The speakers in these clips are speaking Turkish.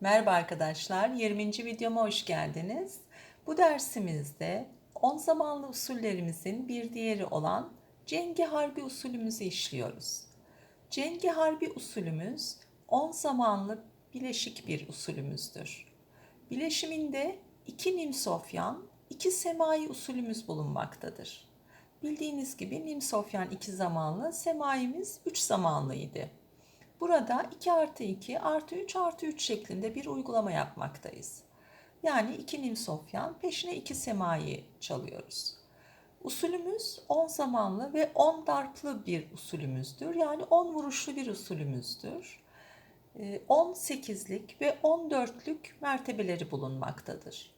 Merhaba arkadaşlar, 20. videoma hoş geldiniz. Bu dersimizde 10 zamanlı usullerimizin bir diğeri olan Cengi Harbi usulümüzü işliyoruz. Cengi Harbi usulümüz 10 zamanlı bileşik bir usulümüzdür. Bileşiminde 2 Nimsofyan, 2 Semai usulümüz bulunmaktadır. Bildiğiniz gibi Nimsofyan 2 zamanlı, Semaimiz 3 zamanlıydı. Burada 2 artı 2 artı 3 artı 3 şeklinde bir uygulama yapmaktayız. Yani 2 nimsofyan peşine 2 semai çalıyoruz. Usulümüz 10 zamanlı ve 10 darplı bir usulümüzdür. Yani 10 vuruşlu bir usulümüzdür. 18'lik ve 14'lük mertebeleri bulunmaktadır.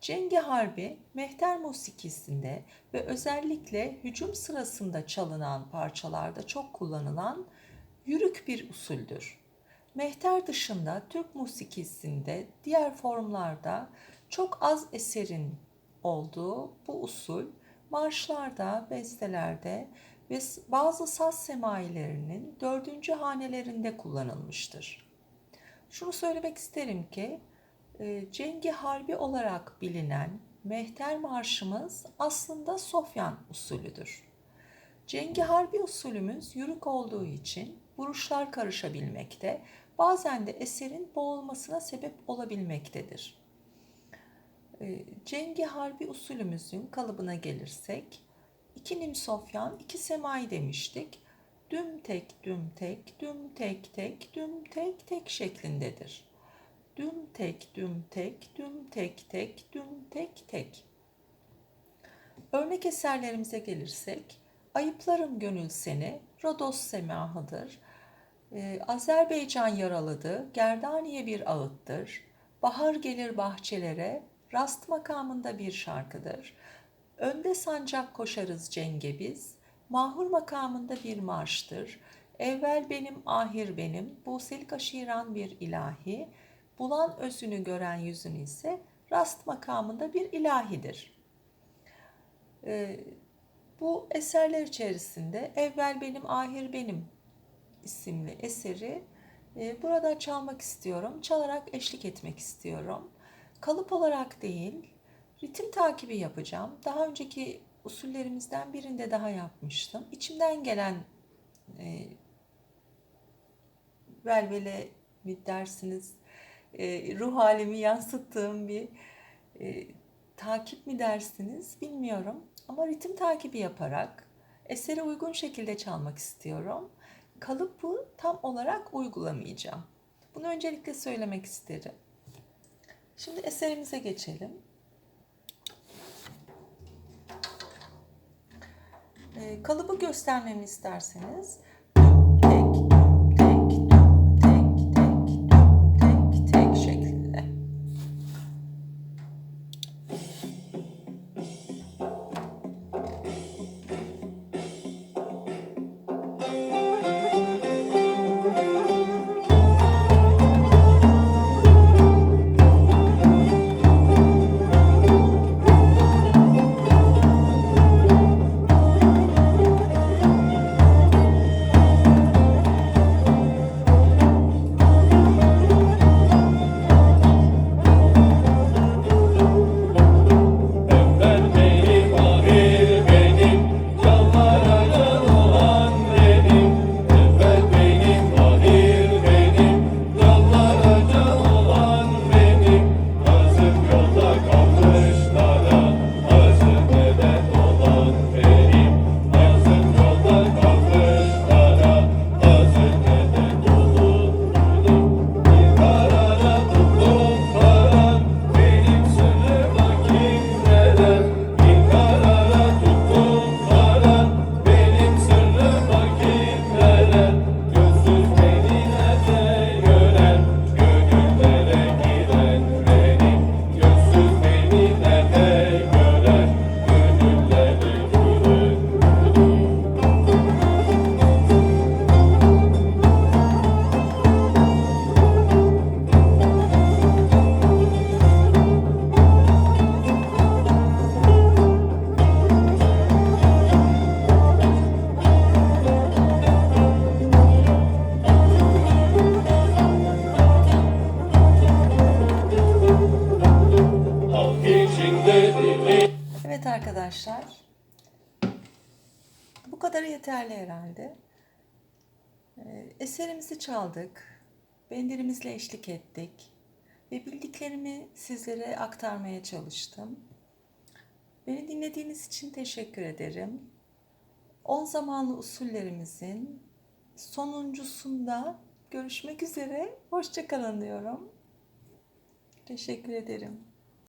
Cengi Harbi, mehter musikisinde ve özellikle hücum sırasında çalınan parçalarda çok kullanılan yürük bir usuldür. Mehter dışında Türk musikisinde diğer formlarda çok az eserin olduğu bu usul marşlarda, bestelerde ve bazı saz semailerinin dördüncü hanelerinde kullanılmıştır. Şunu söylemek isterim ki e, Cengi Harbi olarak bilinen Mehter Marşımız aslında Sofyan usulüdür. Cengi Harbi usulümüz yürük olduğu için vuruşlar karışabilmekte, bazen de eserin boğulmasına sebep olabilmektedir. Ee, Cengi Harbi usulümüzün kalıbına gelirsek, iki nimsofyan, iki semai demiştik. Düm tek, düm tek, düm tek tek, düm tek tek şeklindedir. Düm tek, düm tek, düm tek tek, düm tek tek. Örnek eserlerimize gelirsek, Ayıplarım gönül seni, Rodos semahıdır. Ee, Azerbaycan yaralıdı, Gerdaniye bir ağıttır. Bahar gelir bahçelere, rast makamında bir şarkıdır. Önde sancak koşarız cenge biz, mahur makamında bir marştır. Evvel benim, ahir benim, Buselik aşiran bir ilahi, bulan özünü gören yüzün ise rast makamında bir ilahidir. Ee, bu eserler içerisinde Evvel Benim, Ahir Benim isimli eseri e, burada çalmak istiyorum. Çalarak eşlik etmek istiyorum. Kalıp olarak değil, ritim takibi yapacağım. Daha önceki usullerimizden birinde daha yapmıştım. İçimden gelen e, velvele mi dersiniz, e, ruh halimi yansıttığım bir e, takip mi dersiniz bilmiyorum. Ama ritim takibi yaparak esere uygun şekilde çalmak istiyorum. Kalıbı tam olarak uygulamayacağım. Bunu öncelikle söylemek isterim. Şimdi eserimize geçelim. Ee, kalıbı göstermemi isterseniz Evet arkadaşlar. Bu kadar yeterli herhalde. Ee, Eserimizi çaldık. Bendirimizle eşlik ettik. Ve bildiklerimi sizlere aktarmaya çalıştım. Beni dinlediğiniz için teşekkür ederim. 10 zamanlı usullerimizin sonuncusunda görüşmek üzere. Hoşçakalın diyorum. Teşekkür ederim.